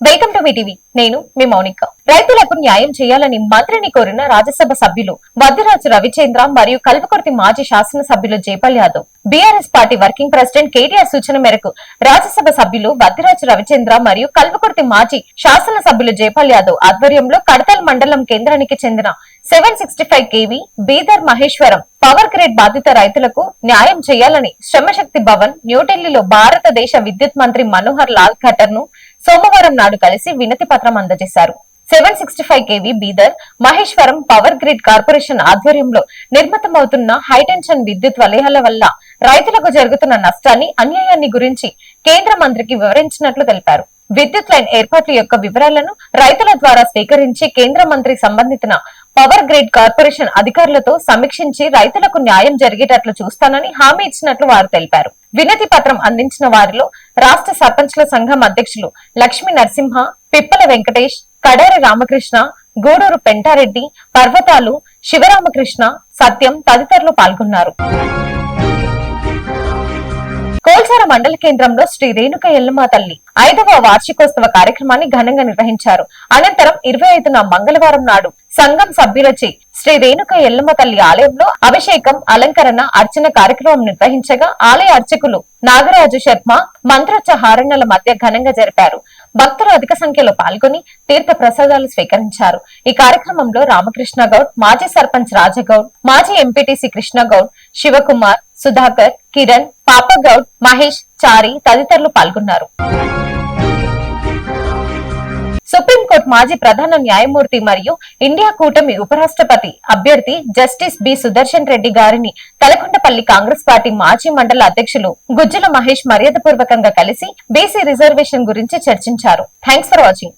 Welcome to me TV. నేను మీ మౌనిక. రైతులకు న్యాయం చేయాలని మంత్రిని కోరిన రాజ్యసభ సభ్యులు వద్దిరాజు రవిచంద్ర మరియు కల్వకుర్తి మాజీ శాసనసభ్యులు Jaipal Yadav. BRS party working president KTR సూచన మేరకు రాజ్యసభ సభ్యులు వద్దిరాజు రవిచంద్ర మరియు కల్వకుర్తి మాజీ శాసనసభ్యులు జైపాల్ యాదవ్ ఆధ్వర్యంలో కడతల్ మండలం కేంద్రానికి చెందిన seven sixty five KV Bidar Maheshwaram power grid బాధిత రైతులకు న్యాయం చేయాలని శ్రమశక్తి భవన్ న్యూఢిల్లీలో భారతదేశ విద్యుత్ మంత్రి మనోహర్ లాల్ ఖట్టర్ను సోమవారం నాడు కలిసి వినతి పత్రం అందజేశారు. Seven sixty five KV Bidar Maheshwaram power grid corporation ఆధ్వర్యంలో నిర్మితమవుతున్న హైటెన్షన్ విద్యుత్ వలయాల వల్ల రైతులకు జరుగుతున్న నష్టాన్ని అన్యాయాన్ని గురించి కేంద్ర మంత్రికి వివరించినట్లు తెలిపారు. విద్యుత్ లైన్ ఏర్పాట్ల యొక్క వివరాలను రైతుల ద్వారా స్వీకరించి కేంద్ర మంత్రి సంబంధిత పవర్ గ్రిడ్ కార్పొరేషన్ అధికారులతో సమీక్షించి రైతులకు న్యాయం జరిగేటట్లు చూస్తానని హామీ ఇచ్చినట్లు వారు తెలిపారు. వినతి పత్రం అందించిన వారిలో రాష్ట్ర సర్పంచ్ల సంఘం అధ్యక్షులు లక్ష్మీ నరసింహ పిప్పల వెంకటేష్ కడేరి రామకృష్ణ గూడూరు పెంటారెడ్డి పర్వతాలు శివరామకృష్ణ సత్యం తదితరులు పాల్గొన్నారు. కోల్సార మండల కేంద్రంలో శ్రీ రేణుక ఎల్లమ్మ తల్లి ఐదవ వార్షికోత్సవ కార్యక్రమాన్ని ఘనంగా నిర్వహించారు. అనంతరం ఇరవై ఐదున మంగళవారం నాడు సంఘం సభ్యులచే శ్రీ రేణుక ఎల్లమ్మ తల్లి ఆలయంలో అభిషేకం అలంకరణ అర్చన కార్యక్రమం నిర్వహించగా ఆలయ అర్చకులు నాగరాజు శర్మ మంత్రోచ్చహారణల మధ్య ఘనంగా జరిపారు. భక్తులు అధిక సంఖ్యలో పాల్గొని తీర్థ ప్రసాదాలు స్వీకరించారు. ఈ కార్యక్రమంలో రామకృష్ణ గౌడ్ మాజీ సర్పంచ్ రాజగౌడ్ మాజీ ఎంపీటీసీ కృష్ణ గౌడ్ శివకుమార్ సుధాకర్ కిరణ్ పాపగౌడ్ మహేష్ చారి తదితరులు పాల్గొన్నారు. సుప్రీంకోర్టు మాజీ ప్రధాన న్యాయమూర్తి మరియు ఇండియా కూటమి ఉపరాష్ట్రపతి అభ్యర్థి జస్టిస్ బి సుదర్శన్ రెడ్డి గారిని తలకొండపల్లి కాంగ్రెస్ పార్టీ మాజీ మండల అధ్యక్షులు గుజ్జుల మహేష్ మర్యాదపూర్వకంగా కలిసి బీసీ రిజర్వేషన్ గురించి చర్చించారు. Thanks for watching.